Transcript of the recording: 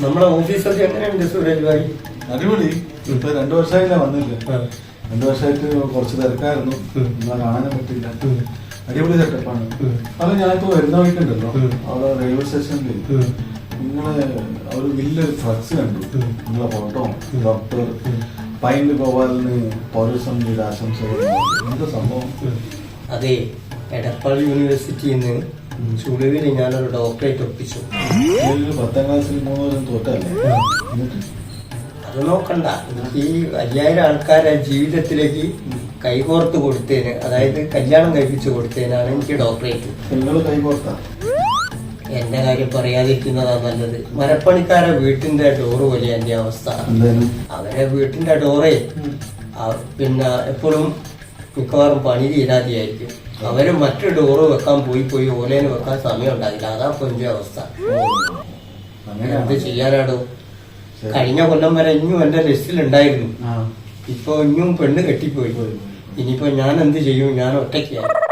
നമ്മളെ ഓഫീസൊക്കെ എങ്ങനെയുണ്ട് സുരേഷ് ഭായി അടിപൊളി. ഇപ്പൊ രണ്ടു വർഷമായില്ല വന്നില്ല? രണ്ടു വർഷമായിട്ട് കുറച്ച് തിരക്കായിരുന്നു. എന്നാൽ എന്നാ കാണാനും പറ്റില്ല. അടിപൊളി സെറ്റപ്പാണ്. അത് ഞാനിപ്പോ വരുന്ന വഴിക്കുണ്ടല്ലോ. അവിടെ റെയിൽവേ സ്റ്റേഷനിൽ. നിങ്ങളെ ഒരു വലിയൊരു ഫ്ലക്സ് കണ്ടു. നിങ്ങളെ ഫോട്ടോ. ഡോക്ടർ. പൈൻഡ് ഗോപാലിന് പൗരസമിതിയുടെ ആശംസകൾ. എന്താ സംഭവം? അതെ എടപ്പാൾ യൂണിവേഴ്സിറ്റിയിൽ നിന്ന് ചുളിവിൽ ഞാനൊരു ഡോക്ടറേറ്റ് ഒപ്പിച്ചു. പത്താം ക്ലാസ്സിൽ മൂന്ന് തോറ്റല്ലേ. അത് നോക്കണ്ട. ഈ അയ്യായിരം ആൾക്കാരെ ജീവിതത്തിലേക്ക് കൈകോർത്ത് കൊടുത്തേന്. അതായത് കല്യാണം കഴിപ്പിച്ചു കൊടുത്തേനാണ് എനിക്ക് ഡോക്ടറേറ്റ്. എന്റെ കാര്യം പറയാതിരിക്കുന്നതാ നല്ലത്. മരപ്പണിക്കാരെ വീട്ടിന്റെ ഡോറ് വലിയ എന്റെ അവസ്ഥ അവരെ വീട്ടിന്റെ ഡോറേ പിന്നെ എപ്പോഴും മിക്കവാറും പണി തീരാതെയായിരിക്കും. അവർ മറ്റു ഡോറ് വെക്കാൻ പോയി പോയി ഓലേന് വെക്കാൻ സമയം ഉണ്ടാകില്ല അതാ കൊഞ്ച അവസ്ഥ. എന്ത് ചെയ്യാനാടോ? കഴിഞ്ഞ കൊല്ലം വരെ ഇനിയും എന്റെ ലിസ്റ്റിൽ ഉണ്ടായിരുന്നു. ആ. ഇപ്പൊ ഇനിയും പെണ്ണ് കെട്ടിപ്പോയി. ഇനിയിപ്പോ ഞാൻ എന്ത് ചെയ്യും? ഞാൻ ഒറ്റയ്ക്കാണ്